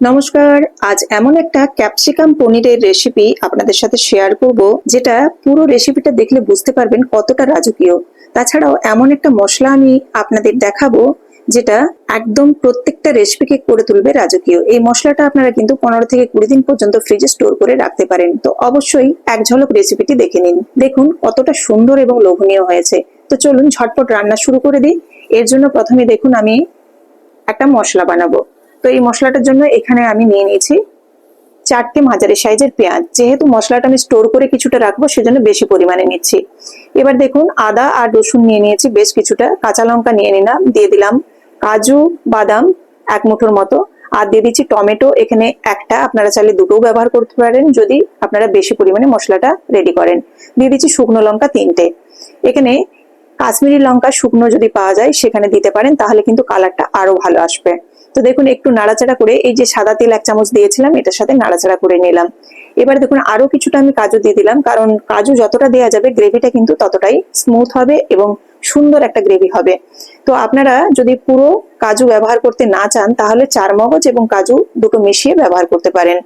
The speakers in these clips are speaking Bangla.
নমস্কার, আজ এমন একটা ক্যাপসিকাম পনিরের রেসিপি আপনাদের সাথে শেয়ার করব, যেটা পুরো রেসিপিটা দেখলে বুঝতে পারবেন কতটা রাজকীয়। তাছাড়াও এমন একটা মশলা আমি আপনাদের দেখাবো, যেটা একদম প্রত্যেকটা রেসিপিকে করে তুলবে রাজকীয়। এই মশলাটা আপনারা কিন্তু পনেরো থেকে কুড়ি দিন পর্যন্ত ফ্রিজে স্টোর করে রাখতে পারেন। তো অবশ্যই এক ঝলক রেসিপিটি দেখে নিন। দেখুন কতটা সুন্দর এবং লোভনীয় হয়েছে। তো চলুন ঝটপট রান্না শুরু করে দিই। এর জন্য প্রথমে দেখুন আমি একটা মশলা বানাবো। তো এই মশলাটার জন্য এখানে আমি নিয়ে নিয়েছি চারটে মাঝারি সাইজের পেঁয়াজ। যেহেতু মশলাটা আমি স্টোর করে কিছুটা রাখব, সেজন্য বেশি পরিমাণে নিচ্ছি। এবার দেখুন, আদা আর রসুন নিয়ে নিয়েছি, বেশ কিছুটা। কাঁচা লঙ্কা নিয়ে নিলাম, দিয়ে দিলাম কাজু, বাদাম এক মুঠোর মতো। আর দিয়ে দিচ্ছি টমেটো, এখানে একটা। আপনারা চাইলে দুটোও ব্যবহার করতে পারেন, যদি আপনারা বেশি পরিমাণে মশলাটা রেডি করেন। দিয়ে দিচ্ছি শুকনো লঙ্কা তিনটে। এখানে কাশ্মীরি লঙ্কা শুকনো যদি পাওয়া যায়, সেখানে দিতে পারেন, তাহলে কিন্তু কালারটা আরও ভালো আসবে। তো দেখুন, একটু নাড়াচাড়া করে এই যে সাদা তেল এক চামচ দিয়েছিলাম, এটার সাথে নাড়াচাড়া করে নিলাম। এবার দেখুন, আরও কিছুটা আমি কাজু দিয়ে দিলাম, কারণ কাজু যতটা দেওয়া যাবে, গ্রেভিটা কিন্তু ততটাই স্মুথ হবে এবং সুন্দর একটা গ্রেভি হবে। তো আপনারা যদি পুরো কাজু ব্যবহার করতে না চান, তাহলে চার মগজ এবং কাজু দুটো মিশিয়ে ব্যবহার করতে পারেন।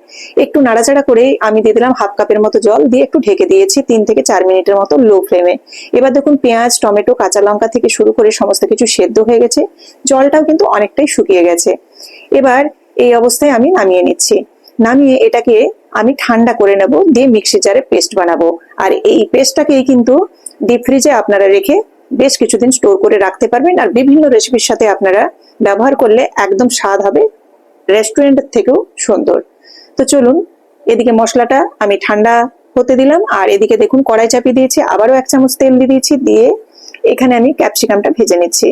একটু নাড়াচাড়া করে আমি দিয়ে দিলাম হাফ কাপের মতো জল, দিয়ে একটু ঢেকে দিয়েছি তিন থেকে চার মিনিটের মতো লো ফ্লেমে। এবার দেখুন পেঁয়াজ, টমেটো, কাঁচা লঙ্কা থেকে শুরু করে সমস্ত কিছু সেদ্ধ হয়ে গেছে। জলটাও কিন্তু অনেকটাই শুকিয়ে গেছে। এবার এই অবস্থায় আমি নামিয়ে নিচ্ছি। নামিয়ে এটাকে আমি ঠান্ডা করে নেব, দিয়ে মিক্সি জারে পেস্ট বানাবো। আর এই পেস্টটাকেই কিন্তু ডিপ ফ্রিজে আপনারা রেখে বেশ কিছুদিন স্টোর করে রাখতে পারবেন আর বিভিন্ন রেসিপির সাথে আপনারা ব্যবহার করলে একদম স্বাদ হবে রেস্টুরেন্টের থেকেও সুন্দর। তো চলুন, এদিকে মশলাটা আমি ঠান্ডা হতে দিলাম আর এদিকে দেখুন কড়াই চাপিয়ে দিয়েছি, আবারও এক চামচ তেল দিয়ে দিয়েছি, দিয়ে এখানে আমি ক্যাপসিকামটা ভেজে নিচ্ছি।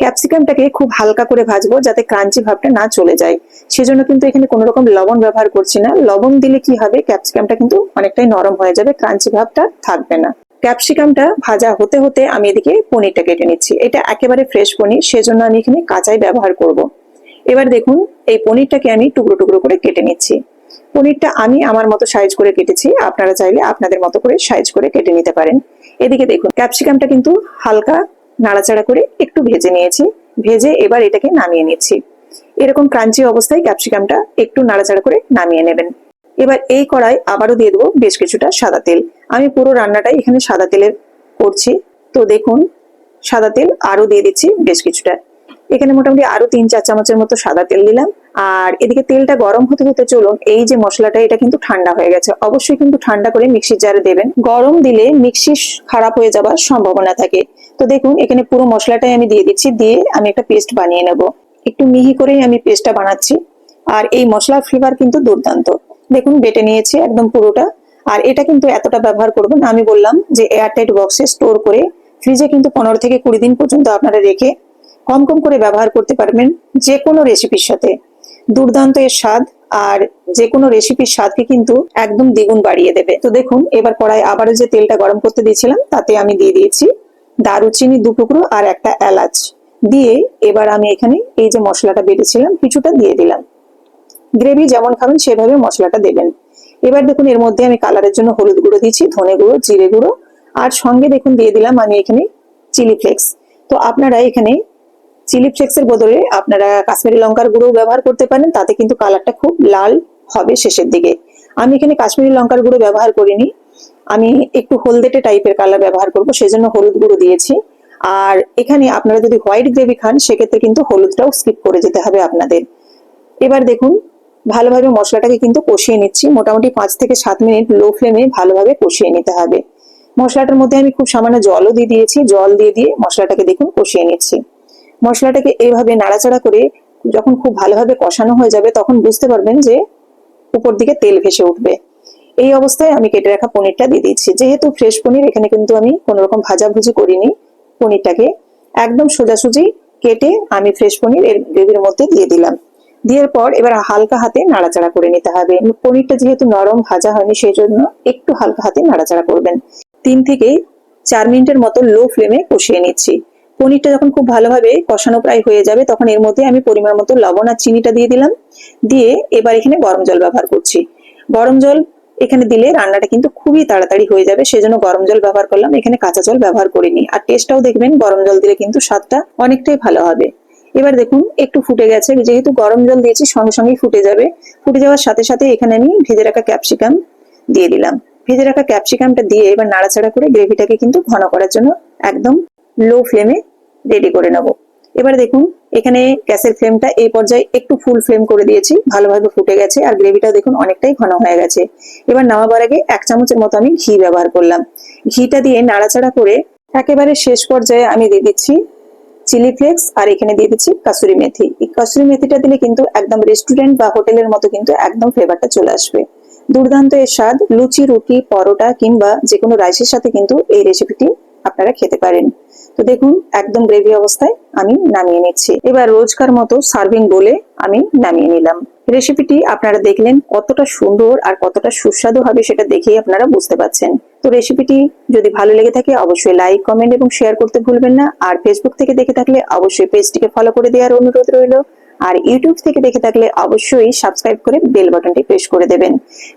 ক্যাপসিকামটাকে খুব হালকা করে ভাজবো যাতে ক্রাঞ্চি ভাবটা না চলে যায়। সেজন্য কিন্তু এখানে কোনো রকম লবণ ব্যবহার করছি না। লবণ দিলে কি হবে ক্যাপসিকামটা কিন্তু অনেকটাই নরম হয়ে যাবে ক্রাঞ্চি ভাবটা থাকবে না। ক্যাপসিকামটা ভাজা হতে হতে আমি এদিকে পনিরটা কেটে নিচ্ছি। এটা একেবারে ফ্রেশ পনির, সেজন্য আমি এখানে কাঁচাই ব্যবহার করব। এবার দেখুন, এই পনিরটাকে আমি টুকরো টুকরো করে কেটে নিচ্ছি। পনিরটা আমি আমার মতো সাইজ করে কেটেছি, আপনারা চাইলে আপনাদের মতো করে সাইজ করে কেটে নিতে পারেন। এদিকে দেখুন, ক্যাপসিকামটা কিন্তু হালকা নাড়াচাড়া করে একটু ভেজে নিয়েছি। ভেজে এবার এটাকে নামিয়ে নিচ্ছি। এরকম ক্রাঞ্চি অবস্থায় ক্যাপসিকামটা একটু নাড়াচাড়া করে নামিয়ে নেবেন। এবার এই কড়াই আবারও দিয়ে দেবো বেশ কিছুটা সাদা তেল। আমি পুরো রান্নাটাই এখানে সাদা তেলের করছি। তো দেখুন, সাদা তেল আরও দিয়ে দিচ্ছি বেশ কিছুটা। এখানে মোটামুটি আরও তিন, চার চামচের মতো সাদা তেল দিলাম। আর এদিকে তেলটা গরম হতে হতে চলুন, এই যে মশলাটা, এটা কিন্তু ঠান্ডা হয়ে গেছে। অবশ্যই কিন্তু ঠান্ডা করে মিক্সির জারে দেবেন। গরম দিলে মিক্সি খারাপ হয়ে যাওয়ার সম্ভাবনা থাকে। তো দেখুন, এখানে পুরো মশলাটাই আমি দিয়ে দিচ্ছি, দিয়ে আমি একটা পেস্ট বানিয়ে নেব। একটু মিহি করেই আমি পেস্টটা বানাচ্ছি। আর এই মশলার ফ্লেভার কিন্তু দুর্দান্ত। দেখুন, বেটে নিয়েছি একদম পুরোটা। আর এটা কিন্তু এতটা ব্যবহার করব না, আমি বললাম যে এয়ারটাইট বক্সে স্টোর করে ফ্রিজে কিন্তু পনেরো থেকে কুড়ি দিন পর্যন্ত আপনারা রেখে কম কম করে ব্যবহার করতে পারবেন যে কোনো রেসিপির সাথে। দুর্দান্ত এর স্বাদ, আর যে কোনো রেসিপির স্বাদকে কিন্তু একদম দ্বিগুণ বাড়িয়ে দেবে। তো দেখুন, এবার কড়াই আবারও যে তেলটা গরম করতে দিয়েছিলাম, তাতে আমি দিয়ে দিয়েছি দারুচিনি দু টুকরো আর একটা এলাচ। দিয়ে এবার আমি এখানে এই যে মশলাটা বেটেছিলাম, কিছুটা দিয়ে দিলাম। গ্রেভি যেমন খাবেন, সেভাবে মশলাটা দেবেন। এবার দেখুন, এর মধ্যে আমি কালারের জন্য হলুদ গুঁড়ো দিচ্ছি ধনে গুঁড়ো, জিরে গুঁড়ো। আর সঙ্গে দেখুন, দিয়ে দিলাম আমি এখানে চিলি ফ্লেক্স তো আপনারা এখানে চিলি ফ্লেক্সের বদলে আপনারা কাশ্মীরি লঙ্কার গুঁড়ো ব্যবহার করতে পারেন, তাতে কিন্তু কালারটা খুব লাল হবে শেষের দিকে। আমি এখানে কাশ্মীরি লঙ্কার গুঁড়ো ব্যবহার করিনি। আমি একটু হলদেটে টাইপের কালার ব্যবহার করব, সেজন্য হলুদ গুঁড়ো দিয়েছি। আর এখানে আপনারা যদি হোয়াইট গ্রেভি খান, সেক্ষেত্রে কিন্তু হলুদটাও স্কিপ করে যেতে হবে আপনাদের। এবার দেখুন ভালোভাবে মশলাটাকে কিন্তু কষিয়ে নিচ্ছি। মোটামুটি পাঁচ থেকে সাত মিনিট লো ফ্লেমে ভালোভাবে কষিয়ে নিতে হবে। মশলাটার মধ্যে আমি খুব সামান্য জলও দিয়ে দিয়েছি। জল দিয়ে দিয়ে মশলাটাকে দেখুন কষিয়ে নিচ্ছি। মশলাটাকে এইভাবে নাড়াচাড়া করে যখন খুব ভালোভাবে কষানো হয়ে যাবে তখন বুঝতে পারবেন যে উপর দিকে তেল ভেসে উঠবে। এই অবস্থায় আমি কেটে রাখা পনিরটা দিয়ে দিচ্ছি। যেহেতু ফ্রেশ পনির, এখানে কিন্তু আমি কোনো রকম ভাজাভুজি করিনি। পনিরটাকে একদম সোজাসুজি কেটে আমি ফ্রেশ পনির এর গ্রেভির মধ্যে দিয়ে দিলাম। দেওয়ার পর এবার হালকা হাতে নাড়াচাড়া করে নিতে হবে। পনিরটা যেহেতু নরম ভাজা হয়নি সেই জন্য একটু হালকা হাতে নাড়াচাড়া করবেন। তিন থেকে চার মিনিটের মতো লো ফ্লেমে কষিয়ে নিচ্ছি। পনিরটা যখন খুব ভালোভাবে কষানো প্রায় হয়ে যাবে, তখন এর মধ্যে আমি পরিমাণ মতো লবণ আর চিনিটা দিয়ে দিলাম। দিয়ে এবার এখানে গরম জল ব্যবহার করছি। গরম জল এখানে দিলে রান্নাটা কিন্তু খুবই তাড়াতাড়ি হয়ে যাবে, সেজন্য গরম জল ব্যবহার করলাম। এখানে কাঁচা জল ব্যবহার করিনি। আর টেস্টটাও দেখবেন, গরম জল দিলে কিন্তু স্বাদটা অনেকটাই ভালো হবে। এবার দেখুন, একটু ফুটে গেছে। যেহেতু গরম জল দিয়েছি, সঙ্গে সঙ্গেই ফুটে যাবে। ফুটে যাওয়ার সাথে সাথে এখানে আমি ভেজে রাখা ক্যাপসিকাম দিয়ে দিলাম। ভেজে রাখা ক্যাপসিকামটা দিয়ে এবার নাড়াচাড়া করে গ্রেভিটাকে কিন্তু ঘন করার জন্য একদম লো ফ্লেমে রেডি করে নেব। এবার দেখুন, এখানে গ্যাসের ফ্লেমটা এই পর্যায়ে একটু ফুল ফ্লেম করে দিয়েছি। ভালোভাবে ফুটে গেছে আর গ্রেভিটা দেখুন অনেকটাই ঘন হয়ে গেছে। এবার নামাবার আগে এক চামচের মতো আমি ঘি ব্যবহার করলাম। ঘিটা দিয়ে নাড়াচাড়া করে একেবারে শেষ পর্যায়ে আমি দিয়ে দিচ্ছি চিলি ফ্লেক্স আর এখানে দিয়ে দিচ্ছি কাসুরি মেথি। এই কাসুরি মেথিটা দিলে কিন্তু একদম রেস্টুরেন্ট বা হোটেলের মতো কিন্তু একদম ফ্লেভারটা চলে আসবে। দুর্দান্ত এর স্বাদ, লুচি, রুটি, পরোটা কিংবা যে কোনো রাইসের সাথে কিন্তু এই রেসিপিটি আপনারা খেতে পারেন। তো দেখুন, একদম গ্রেভি অবস্থায় আমি নামিয়ে নিচ্ছি। এবার রোজকার মতো সার্ভিং বলে আমি নামিয়ে নিলাম। রেসিপিটি আপনারা দেখলেন কতটা সুন্দর আর কতটা সুস্বাদু হবে সেটা দেখেই আপনারা বুঝতে পারছেন। তো রেসিপিটি যদি ভালো লেগে থাকে অবশ্যই লাইক কমেন্ট এবং শেয়ার করতে ভুলবেন না। আর ফেসবুক থেকে দেখে থাকলে অবশ্যই পেজটিকে ফলো করে দেওয়ার অনুরোধ রইল। আর ইউটিউব থেকে দেখে থাকলে অবশ্যই সাবস্ক্রাইব করে বেল বাটনটি প্রেস করে দেবেন।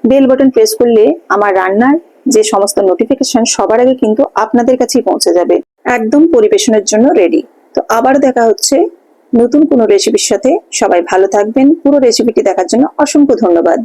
বেল বাটন প্রেস করলে আমার রান্নার যে সমস্ত নোটিফিকেশন সবার আগে কিন্তু আপনাদের কাছেই পৌঁছে যাবে। একদম পরিবেশনের জন্য রেডি তো আবার দেখা হচ্ছে নতুন কোনো রেসিপির সাথে সবাই ভালো থাকবেন। পুরো রেসিপিটি দেখার জন্য অসংখ্য ধন্যবাদ।